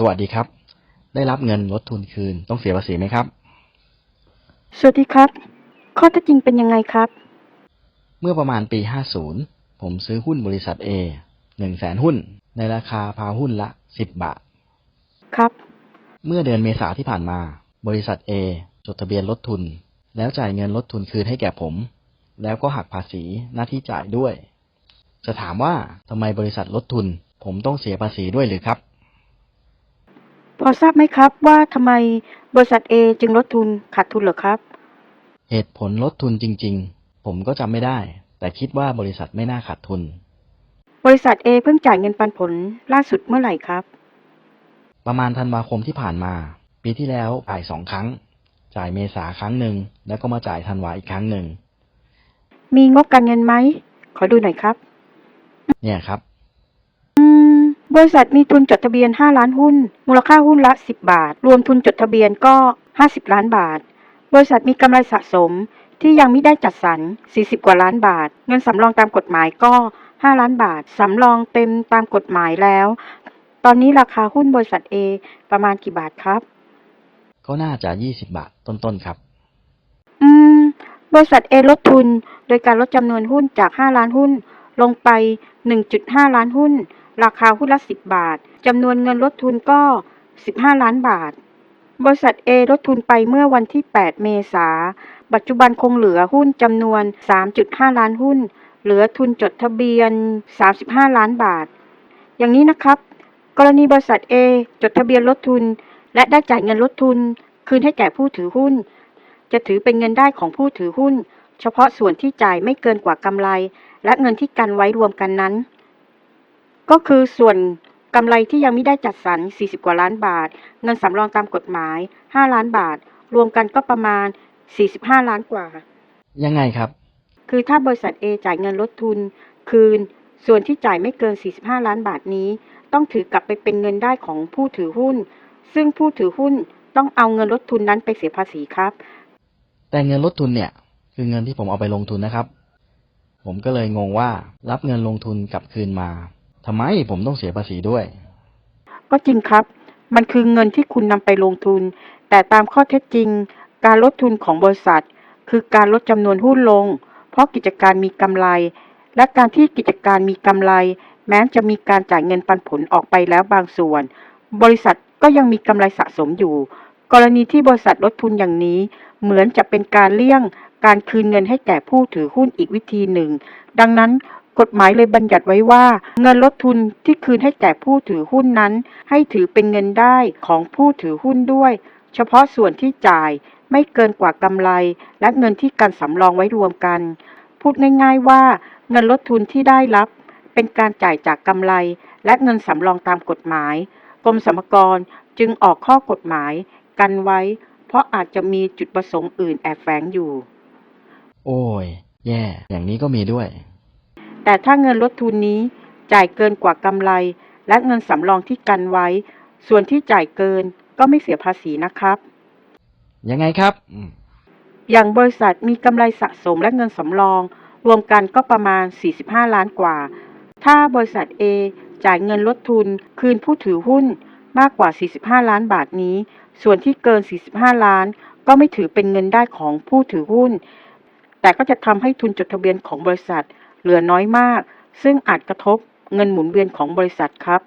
สวัสดีครับ ได้รับเงินลดทุนคืนต้องเสียภาษีไหมครับ สวัสดีครับ ข้อเท็จจริงเป็นยังไงครับ เมื่อประมาณปี 50 ผมซื้อหุ้นบริษัท A 1 0 0 0 0แสนหุ้น ในราคาพาหุ้นละ 10 บาท ครับ เมื่อเดือนเมษาที่ผ่านมา บริษัท A จดทะเบียนลดทุน แล้วจ่ายเงินลดทุนคืนให้แก่ผม แล้วก็หักภาษีหน้าที่จ่ายด้วย จะถามว่าทำไมบริษัทลดทุน ผมต้องเสียภาษีด้วยหรือครับ พอทราบไหมครับว่าทำไมบริษัท A จึงลดทุนขาดทุนเหรอครับ เหตุผลลดทุนจริง ๆ ผมก็จำไม่ได้ แต่คิดว่าบริษัทไม่น่าขาดทุน บริษัท A เพิ่งจ่ายเงินปันผลล่าสุดเมื่อไหร่ครับ ประมาณธันวาคมที่ผ่านมา ปีที่แล้วจ่ายสองครั้ง จ่ายเมษาครั้งหนึ่งแล้วก็มาจ่ายธันวาอีกครั้งหนึ่งมีงบการเงินไหม ขอดูหน่อยครับ เนี่ยครับอืม บริษัทมีทุนจดทะเบียน 5 ล้านหุ้น มูลค่าหุ้นละ 10 บาท รวมทุนจดทะเบียนก็ 50 ล้านบาท บริษัทมีกำไรสะสมที่ยังไม่ได้จัดสรร 40 กว่าล้านบาท เงินสำรองตามกฎหมายก็ 5 ล้านบาท สำรองเต็มตามกฎหมายแล้ว ตอนนี้ราคาหุ้นบริษัท A ประมาณกี่บาทครับ ก็น่าจะ 20 บาทต้นๆครับ อืม บริษัท A ลดทุน โดยการลดจำนวนหุ้นจาก 5 ล้านหุ้น ลงไป 1.5 ล้านหุ้น ราคาหุ้นละ10บาทจำนวนเงินลดทุนก็15ล้านบาท บริษัท A ลดทุนไปเมื่อวันที่ 8 เมษาปัจจุบันคงเหลือหุ้นจำนวน 3.5 ล้านหุ้น เหลือทุนจดทะเบียน 35 ล้านบาท อย่างนี้นะครับ กรณีบริษัท A จดทะเบียนลดทุน และได้จ่ายเงินลดทุน คืนให้แก่ผู้ถือหุ้น จะถือเป็นเงินได้ของผู้ถือหุ้น เฉพาะส่วนที่จ่ายไม่เกินกว่ากำไร และเงินที่กันไว้รวมกันนั้น ก็คือส่วนกำไรที่ยังไม่ได้จัดสรร 40 กว่าล้านบาท เงินสำรองตามกฎหมาย 5 ล้านบาท รวมกันก็ประมาณ 45 ล้านกว่า ยังไงครับ คือถ้าบริษัท A จ่ายเงินลดทุน คืน ส่วนที่จ่ายไม่เกิน 45 ล้านบาทนี้ ต้องถือกลับไปเป็นเงินได้ของผู้ถือหุ้น ซึ่งผู้ถือหุ้นต้องเอาเงินลดทุนนั้นไปเสียภาษีครับ แต่เงินลดทุนเนี่ย คือเงินที่ผมเอาไปลงทุนนะครับ ผมก็เลยงงว่ารับเงินลงทุนกลับคืนมา ทำไมผมต้องเสียภาษีด้วย ก็จริงครับ มันคือเงินที่คุณนำไปลงทุน แต่ตามข้อเท็จจริง การลดทุนของบริษัท คือการลดจำนวนหุ้นลง เพราะกิจการมีกำไร และการที่กิจการมีกำไร แม้จะมีการจ่ายเงินปันผลออกไปแล้วบางส่วน บริษัทก็ยังมีกำไรสะสมอยู่ กรณีที่บริษัทลดทุนอย่างนี้ เหมือนจะเป็นการเลี่ยงการคืนเงินให้แก่ผู้ถือหุ้นอีกวิธีหนึ่ง ดังนั้น กฎหมายเลยบัญญัติไว้ว่า เงินลดทุนที่คืนให้แก่ผู้ถือหุ้นนั้น ให้ถือเป็นเงินได้ของผู้ถือหุ้นด้วย เฉพาะส่วนที่จ่ายไม่เกินกว่ากำไร และเงินที่กันสำรองไว้รวมกัน พูดง่ายๆว่า เงินลดทุนที่ได้รับ เป็นการจ่ายจากกำไร และเงินสำรองตามกฎหมายกรมสรรพากรจึงออกข้อกฎหมายกันไว้ เพราะอาจจะมีจุดประสงค์อื่นแอบแฝงอยู่ โอ้ย แย่ อย่างนี้ก็มีด้วย แต่ถ้าเงินลดทุนนี้จ่ายเกินกว่ากำไร และเงินสำรองที่กันไว้ ส่วนที่จ่ายเกินก็ไม่เสียภาษีนะครับ ยังไงครับอืมอย่างบริษัทมีกำไรสะสมและเงินสำรอง รวมกันก็ประมาณ 45 ล้านกว่า ถ้าบริษัท A จ่ายเงินลดทุนคืนผู้ถือหุ้นมากกว่า 45 ล้านบาทนี้ ส่วนที่เกิน 45 ล้าน ก็ไม่ถือเป็นเงินได้ของผู้ถือหุ้น แต่ก็จะทำให้ทุนจดทะเบียนของบริษัทเห ลือน้อยมาก ซึ่งอาจกระทบเงินหมุนเวียนของบริษัทครับ